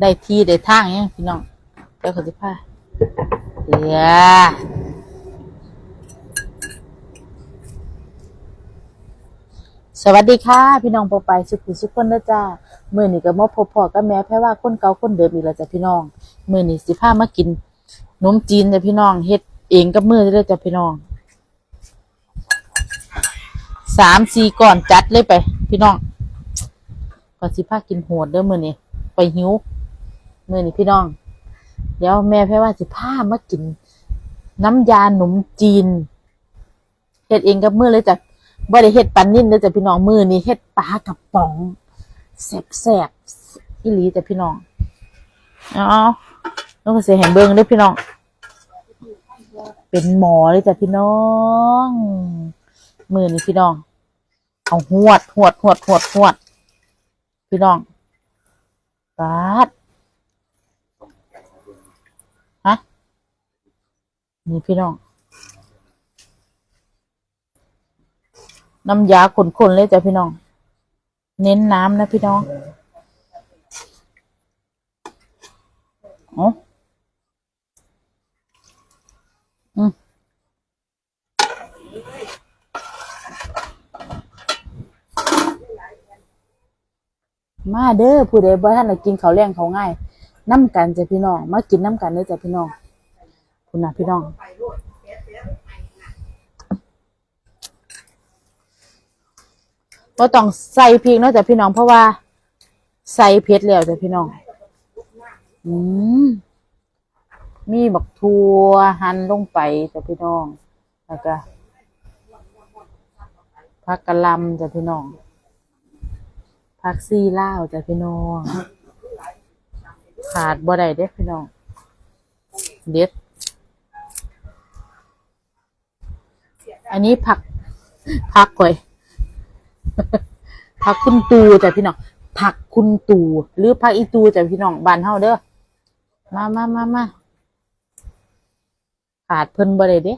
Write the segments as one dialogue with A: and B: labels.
A: ได้ที่ได้ทางเนี่ยพี่น้องเดี๋ยวเขาจะพาเดี๋ยวสวัสดีค่ะ พี่น้องปอไปสุขุสุขคนนะจ้ามื่อนี้ก็มาพบพ่อกับแม่แพ้ว่าคนเก่าคนเดิมอีกแล้วจ้ะพี่น้องมื่อนี้สิพามากินนมจีนจ้ะพี่น้องเฮ็ดเองกับมือเลยจ้ะพี่น้องสามสี่ก่อนจัดเลยไป พี่น้องก่อนสิพากินโหดเด้อมื่อนี้ไปหิว มื่อนี้พี่น้อง เดี๋ยวแม่แพ้ว่าสิพามากิน น้ำยาหนมจีนเฮ็ดเองกับมือเลยจ้ะบ่ได้เฮ็ดปันนิ่นเลยจ้ะพี่น้องมือนี้เฮ็ดปลากระป๋องแซ่บๆอีหลีจ้ะพี่น้องเอาน้องก็สิให้เบิ่งเด้อพี่น้อง เป็นหมอเลยจ้ะพี่น้อง มือนี้พี่น้อง เอาหวดหวดหวดหวดหวดพี่น้องปาด ฮะ นี่พี่น้อง น้ำยาขนๆเลยจ้ะพี่น้อง เน้นน้ำนะพี่น้องเอ๋ออืมมาเด้อผู้ใดบ่ทันได้กินข้าวแรงเขาง่ายน้ำกันจ้ะพี่น้อง มากินน้ำกันเด้อจ้ะพี่น้อง คุณนะพี่น้องก็ต้องใส่พริกเนาะจ้ะพี่น้องเพราะว่า ใส่เผ็ดแล้วจ้ะพี่น้อง อืมมีบักทัวหั่นลงไปจ้ะพี่น้องแล้วก็ผักกะลำจ้ะพี่น้องผักซีลาวจ้ะพี่น้อง ขาดบ่ได้เด้พี่น้อง เด็ด อันนี้ผักผักก่อยผักคุณตูจ้ะพี่น้องผักคุณตูหรือผักอีตูจ้ะพี่น้องบ้านเฮาเด้อมามามามาขาดเพิ่นบ่ได้เด้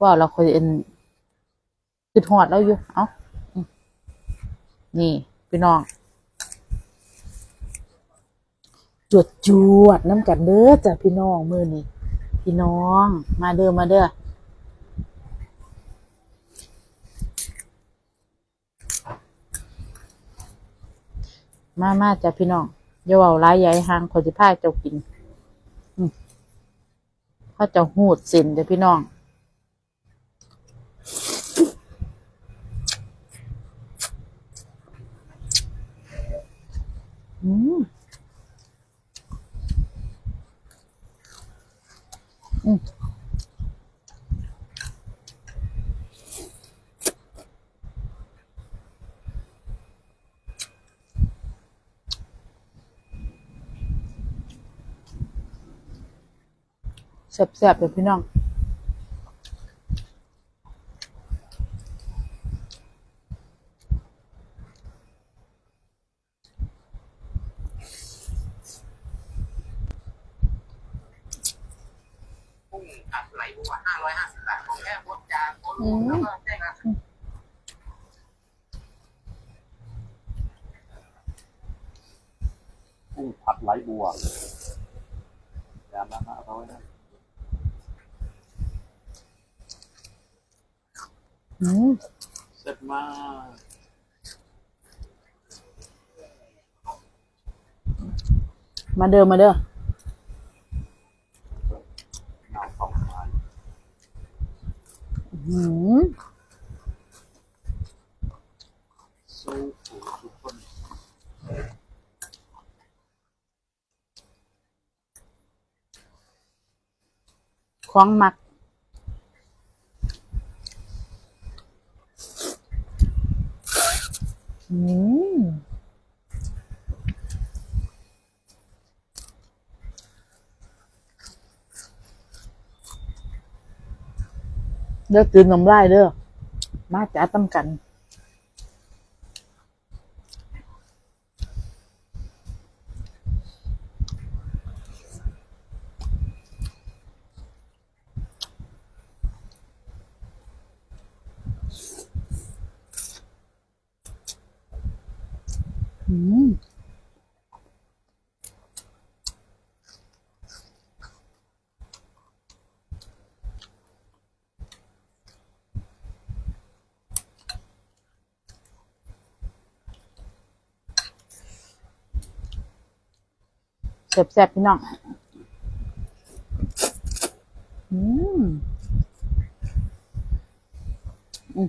A: ว่าเราคอยเอ็นคือหอดแล้วอยู่เอ้านี่พี่น้องจวดจวดน้ำกันเด้อจ้ะพี่น้องมือนี้พี่น้อง มาเด้อมาเด้อ มามาจ้ะพี่น้องอย่าเว้าร้ายใหญ่หางขอสิพาเจ้ากินเขาจะหูดส้นจ้ะพี่น้องอืมอืม แซ่บๆเลยพี่น้อง
B: กุ้งอัดไหลบัวห้าร้อยห้าสิบบาทของแค่บดจานบดรวมแล้วก็แจ้งราคากุ้งผัดไหลบัวอย่ามาหาเขาไว้นะ
A: อืม
B: เสร็จมาก
A: มาเดิมมาเดิ
B: ม
A: หืม
B: ค
A: ล้องมัก อืม เด้อกินน้ำลายเด้อมาจัดตั้งกัน อืม แซ่บๆพี่น้อง อืมอืม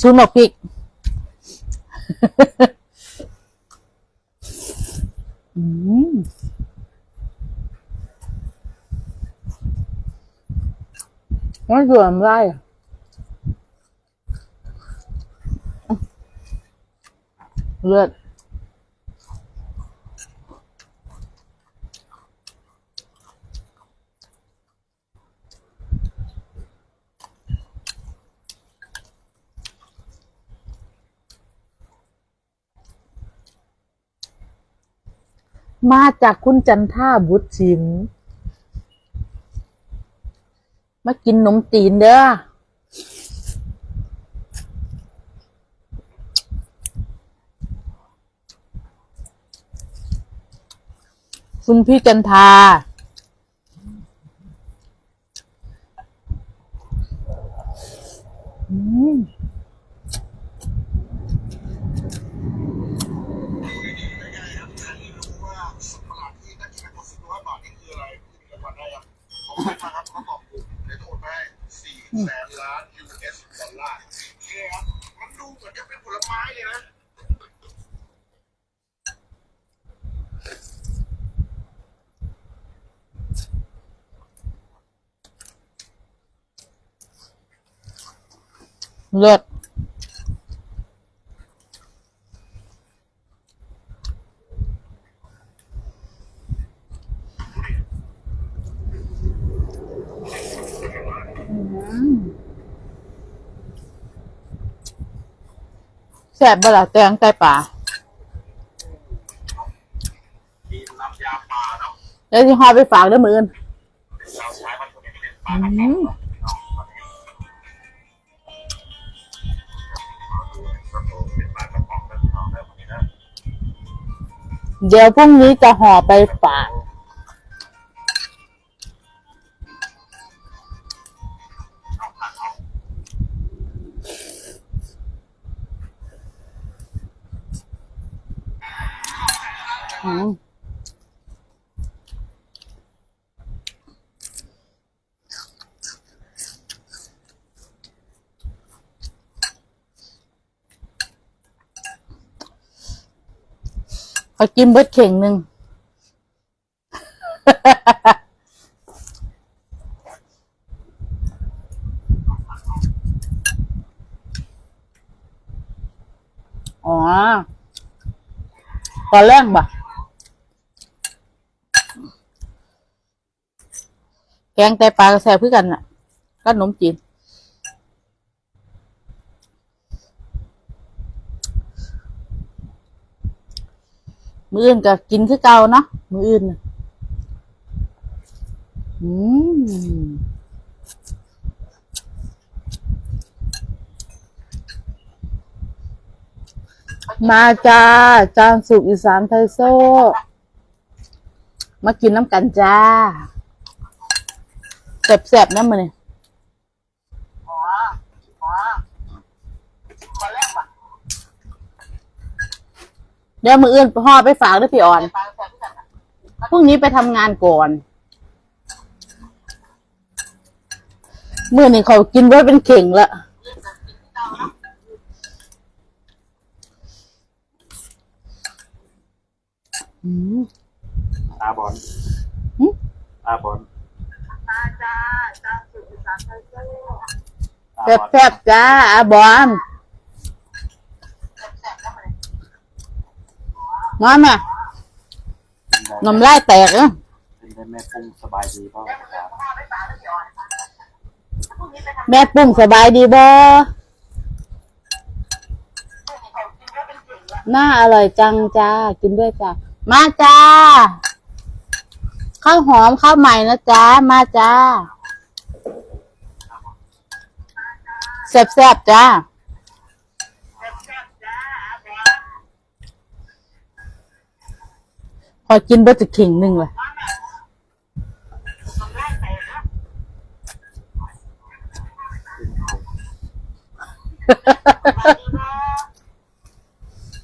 A: ซูนอกพริกอื มาจากคุณจันท่าบุตรชิมมากินนมจีนเด้อคุณพี่จันทาอืม
B: ประหลาดที่นักกีฬากดสิบร้อยบาทนี่คืออะไรคือรางวัลได้ยังผมให้มาครับเขาบอกอยู่เดี๋ยวโอนไปสี่ แสนล้าน US ดอลลาร์เนี่ยครับมันดูเหมือนจะเป็นผลไม้เลยนะ
A: เลือด แซ่บบ่ล่ะแตงไก่ป่า
B: มีน้ำยาปลาเนาะ
A: แล้วที่ห่อไปฝากเด้อมืออื่น
B: เราใช้มันตัวนี้เป็นปลากระป๋องเนาะเป็นปลากระป๋องแบบน้องได้คนนี้นะ
A: เดี๋ยวพรุ่งนี้จะห่อไปฝาก เขากินเบิดเข่งหนึ่งอ๋อ ตอนแรกบะแกงไตปลากระแซบเพื่อกันน่ะก็ขนมจีน มืออื่นก็กินคือเก่าเนาะมืออื่นอืมมาจ้า จานสุกอีสานไทยโซ่มากินน้ำกันจ้าแสบๆนะมือนี่
B: อ๋ออ๋อตอนแรกว่ะ
A: เดี๋ยวมืออื่นห่อไปฝากด้วยพี่อ่อน
B: ปลาแซ่บที่กันอะ
A: พรุ่งนี้ไปทำงานก่อนมื่อนี่เขากินไว้เป็นเข่งละอืม
B: ตาบอล
A: หึ
B: ตาบอล
C: มาจ้าจ้าสุดสานไทยโซ่
A: แซ่บๆจ้าอาบอม
C: แซ่บๆแล้วมัน
A: น้อยแม่น้ำลายแตกเอ้อ
D: แม่ปุ้งสบายดีเปล่า
A: แม่ปุ้งสบายดีบ่น่าอร่อยจังจ้า กินด้วยจ้า มาจ้า ข้าวหอมข้าวใหม่นะจ้า มาจ้าแซ่บๆจ้า พอกินเบิดจะขิงหนึ่งเลย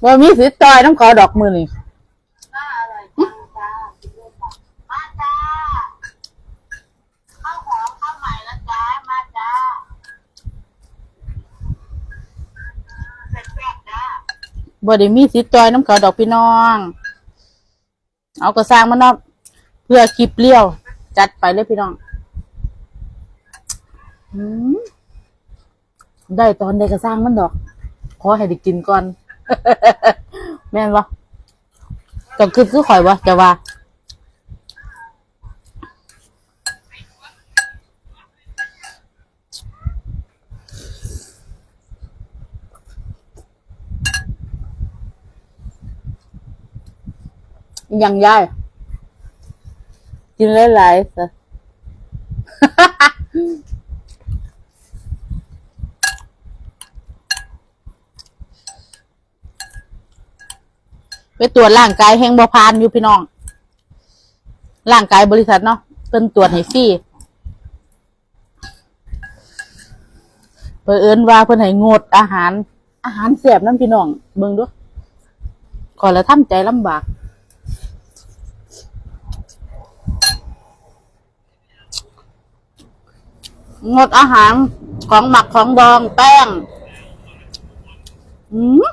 A: ว่ามีสิตอยน้ำขอดอกมือนี่
C: น่าอร่อยจังจ้ากินด้วยจ้ามาจ้าข้าวหอมข้าวใหม่นะจ้ามาจ้าเสร็จแล้วจ้า
A: บ่ได้มีสิตอยน้ำขอดอกพี่น้อง เอากระสร้างมันเนาะเพื่อคลิปเลี้ยว จัดไปเลยพี่น้องอืมได้ตอนได้กระสร้างมันดอก ขอให้ได้กินก่อน แม่นวะต้องคือคือข่อยวะจะว่า ยังยายกินหลายๆสิไปตรวจร่างกายแห่งบ่พานอยู่พี่น้อง ร่างกายบริษัทเนาะเป็นตรวจให้ฟรีเพื่อเอินว่าเพื่อนให้งดอาหาร อาหารเสียบน้ำพี่น้อง เบิ่งดูขอแล้วทำใจลำบาก งดอาหารของหมักของดองแป้งอืม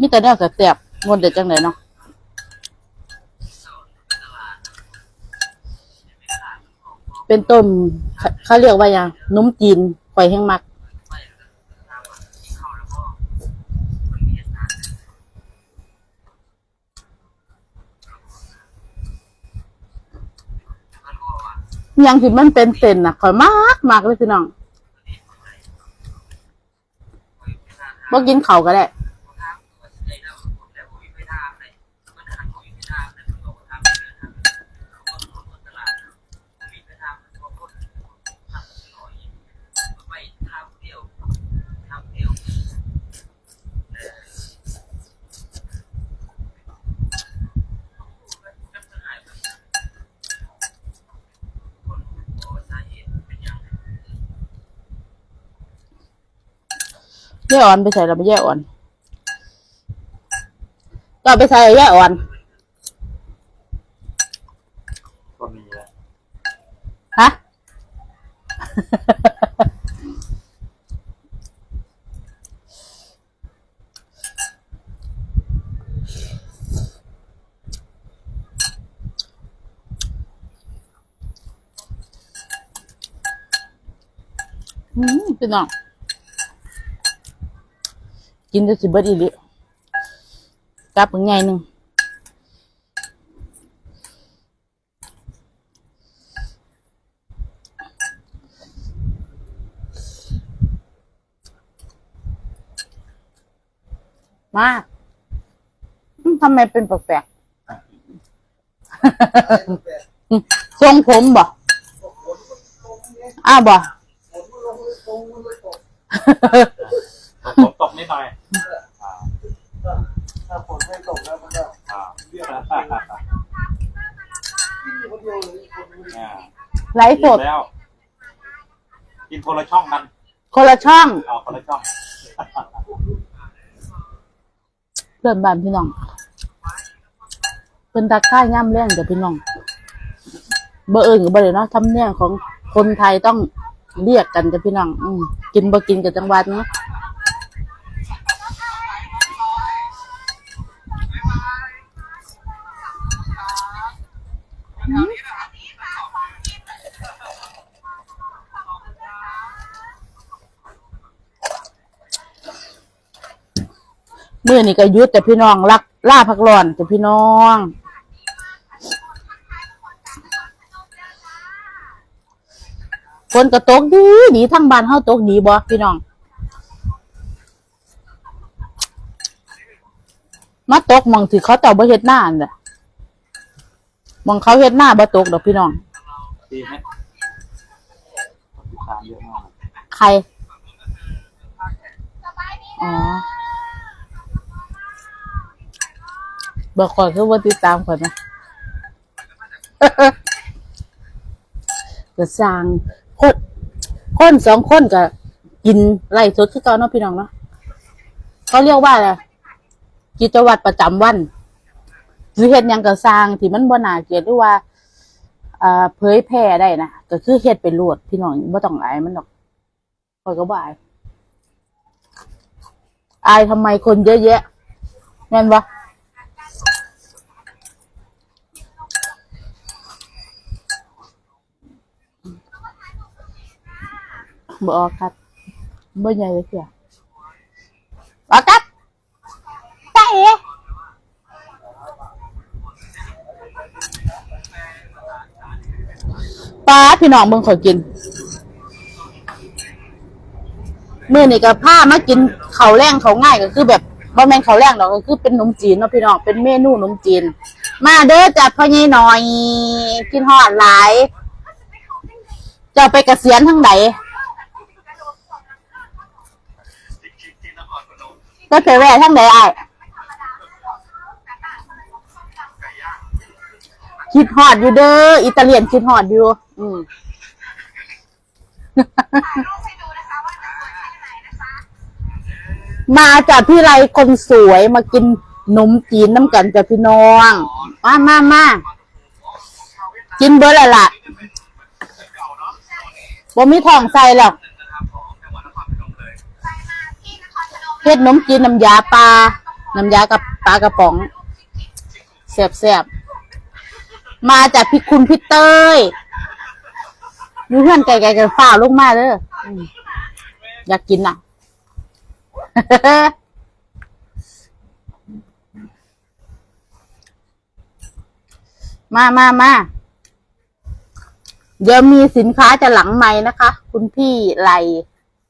A: มีแต่เนวแสบงดเด็ดจังเลยเนาะเป็นต้มเขาเรียกว่าอย่างนมจีนข่อยแห้งมัก ยังที่มันเป็นเส้นน่ะข่อยมากมากเลยพี่น้องบ่กินเขาก็ได้ ย่อ่อนไปใส่เราไปแย่อ่อนก็เอาไปใส่แย่อ่อน
D: ก็มีแหละ
A: ฮะ อืมพี่น้อง กินจะสิเบิดอีหลิกลับเป็นไงหนึ่งมาอืมทำไมเป็นแปลกๆอืมทรงผมบ่อ้าวบ่
D: ฝนตกนิดหน่อยอ่า
B: ถ้าฝนไม่ตกแล้วมันก็
D: อ่า
B: เรียกกินคนเดียวเลยคนเดียว
D: เนี่ย
A: ไลฟ์ส
D: กิ
A: ด
D: นแล้ว กินคนละช่องกัน
A: คนละช่อง
D: เอาคนละช่อง
A: เพื่อนบ้านพี่น้อง เป็นตาค่ายย่ำแรงกับพี่น้อง เบอร์เอิญกับเบอร์เลยเนาะทำเนี่ยของคนไทยต้องเรียกกันกับพี่น้อง อืมกินบ่กินกับจังหวัดเนาะ มื้อนี้ก็ยุดแต่พี่น้องรักล่าพักร้อนแต่พี่น้องฝนก็ตกดีดีทั้งบ้านเฮาตกดีบ่พี่น้อง มาตกมองที่เขาเจ้าบ่เฮ็ดหน้าอันน่ะ มองเขาเฮ็ดหน้าบ่ตกดอกพี่น้อง
D: ดีไหมติดตามเยอะมาก
A: ใคร อ๋อบอกก่อนคือว่าติดตามก่อนนะก็สร้างคนคนสองคนก็กินไล่สดคือเก่าเนาะพี่น้องเนาะเขาเรียกว่าอะไรกิจวัตรประจำวัน หรือเฮ็ดหยังก็สร้างที่มันบ่น่าเกลียดหรือว่าอ่าเผยแพร่ได้นะก็คือเฮ็ดไปโลดพี่น้องบ่ต้องอายมันดอกข้อยก็บ่อายอายทำไมคนเยอะแยะแม่นปะบออกครับบ่ใหญ่เลยเสียออกครับตาเอ๋ ป้าพี่น้องเบิ่งขอยกินมื่อนี่ก็ผ้ามากินเขาแรงเขาง่ายก็คือแบบบ่แม่นเขาแรงดอกก็คือเป็นขนมจีนเนาะพี่น้องเป็นเมนูขนมจีน มาเด้อจัดพ่อใหญ่หน่อย กินฮอดหลายจะไปเกษียณทั้งไหนก็ไปแว่ทั้งไหนอ้คิดฮอดอยู่เด้ออิตาเลียนคิดฮอดอยู่ อืมมาจากพี่ไรคนสวยมากินนมจีนน้ำกันจากพี่น้อง มามามากินเบอร์ละละบ่มีทองใส่หรอกเฮ็ดนมจีนน้ำยาปลา น้ำยากับปลากระป๋องแซ่บแซ่บๆ มาจากพี่คุณพี่เต้ย อยู่เพื่อนไกลๆกันฝ้าลูกมาเด้ออืมอยากกินน่ะ มามามาเดี๋ยวมีสินค้าจะหลังไม้นะคะ คุณพี่ไล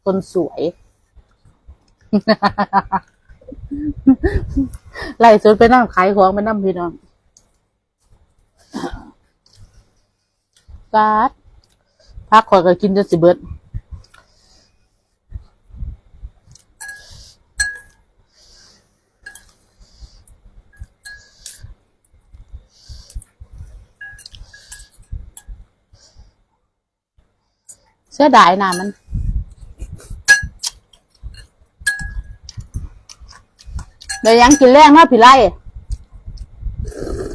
A: คนสวย ไล่สดไปนั่งขายของไปนั่งพี่น้องการ์ด พักข่อยก็กินจนสิเบิดเสียดายนะมัน เดี๋ยวยังกินแรงเนาะพี่ไล่อืม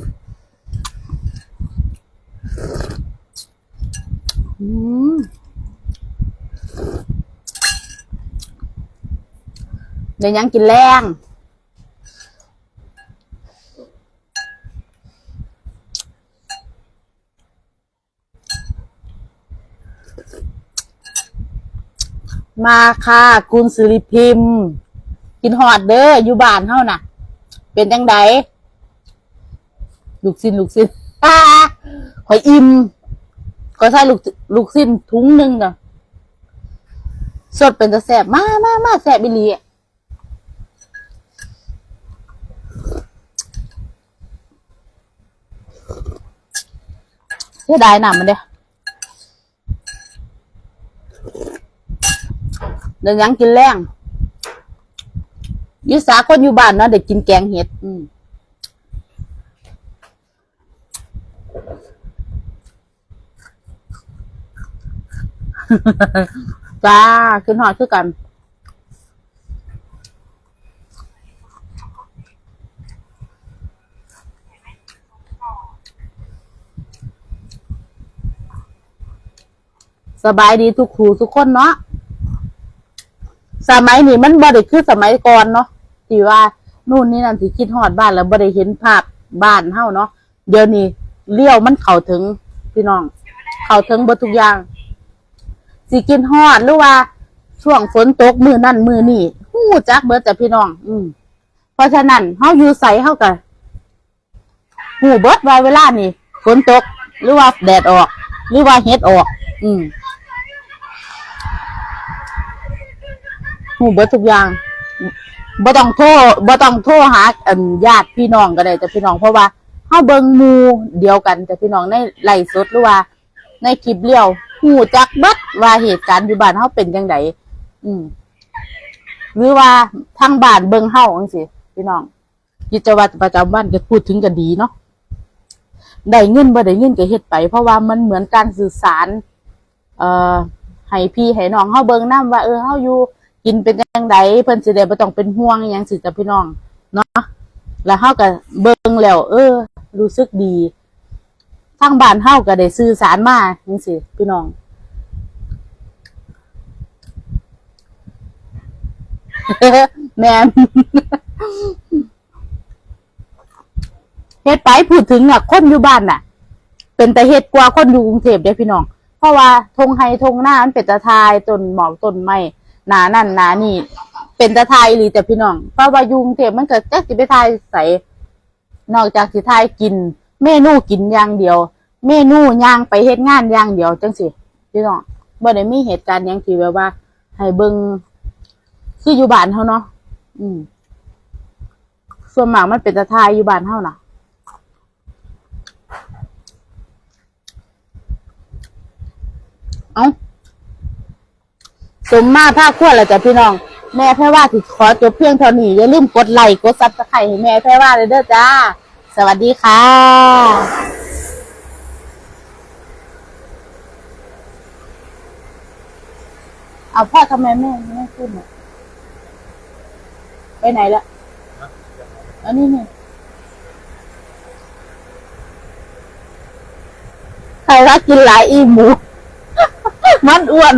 A: เดี๋ยวยังกินแรงมาค่ะคุณสิริพิมพ์ กินหอดเด้ออยู่บ้านเฮาน่ะ เป็นจังไดลูกสิ้นลูกสิ้นอ่าข่อยอิ่ม ก็ใส่ลูกลูกสิ้นถุงหนึ่งน่ะสดเป็นตะแสบมามามาแสบบิลีอะเสียดายหนามันเด้เดี๋ยวยังกินแรงยุสาคนอยู่บ้านเนาะเด็กกินแกงเห็ด อืม จ้าขึ้นหอดคือกันสบายดีทุกครูทุกคนเนาะ สมัยนี้มันบ่ได้คือสมัยก่อนเนาะที่ว่านู่นนี่นั่นที่คิดฮอดบ้านแล้วบ่ได้เห็นภาพบ้านเฮาเนาะ เดี๋ยวนี้เลี้ยวมันเข้าถึงพี่น้อง เข้าถึงเบ่ทุกอย่าง สิกินฮอดหรือว่า ช่วงฝนตกมือนั่นมือนี่ฮู้จักเบิดแต่พี่น้อง อืมเพราะฉะนั้นเฮาอยู่ใส่เฮาก็หูเบิดว่าเวลานี่ฝนตก หรือว่าแดดออก หรือว่าเฮ็ดออก อืมหูเบิดทุกอย่างบ่ต้องโทรบ่ต้องโทรหาอันญาติพี่น้องก็ได้แต่พี่น้องเพราะว่าเฮาเบิ่งมูเดียวกันแต่พี่น้องในไลฟ์สดหรือว่า ในคลิปเลี้ยวหูจักบิดว่าเหตุการณ์อยู่บ้านเฮาเป็นจังไดอืมหรือว่าทางบ้านเบิ่งเฮาจังซี่พี่น้องกิจวัตรประจำวันก็พูดถึงก็ดีเนาะได้เงินบ่ได้เงินก็เฮ็ดไป เพราะว่ามันเหมือนการสื่อสาร เอ่อให้พี่ให้น้องเฮาเบิ่งนํว่าเออเฮาอยู่กินเป็นจังไดเพิ่นสิได้บ่ต้องเป็นห่วงอิหยังสิจ้ะพี่น้อง เนาะแล้วเฮาก็เบิ่งแล้ว เออ รู้สึกดี ทางบ้านเฮาก็ได้สื่อสารมาจังซี่พี่น้อง แม่นเฮ็ดไปพูดถึงอะคนอยู่บ้านน่ะ เป็นแต่เฮ็ดกว่าคนอยู่กรุงเทพเด้พี่น้อง เพราะว่าทงไฮทงหน้ามันเป็นตะทายต้นหมอกต้นไม้หนานั่นหนานี่ เป็นตะทายอีหรือแต่พี่น้อง เพราะว่าอยู่กรุงเทพมันก็จักสิไปทายใสนอกจากสิทายกิน เมนูกินอย่างเดียว เมนูย่างไปเฮ็ดงานอย่างเดียวจังสิพี่น้องบ่ได้มีเหตุการณ์ยังที่แบบว่า ให้เบิ่งคืออยู่บ้านเขาเนาะอืม ส่วนมากมันเป็นตะทายอยู่บ้านเขาน่ะเอาสมมาภาคขั้วแหละจ้ะพี่น้อง แม่แพ่ว่าที่ขอจบเพียงเท่านี้อย่าลืมกดไลค์กดซับสไครต์ให้แม่แพ่ว่าเลยเด้อจ้า สวัสดีค่ะเอาพ่อทำไมไม่ไม่ขึ้นอะไปไหนละอันนี้นี่ใครรักกินหลายอีหมู มันอ้วน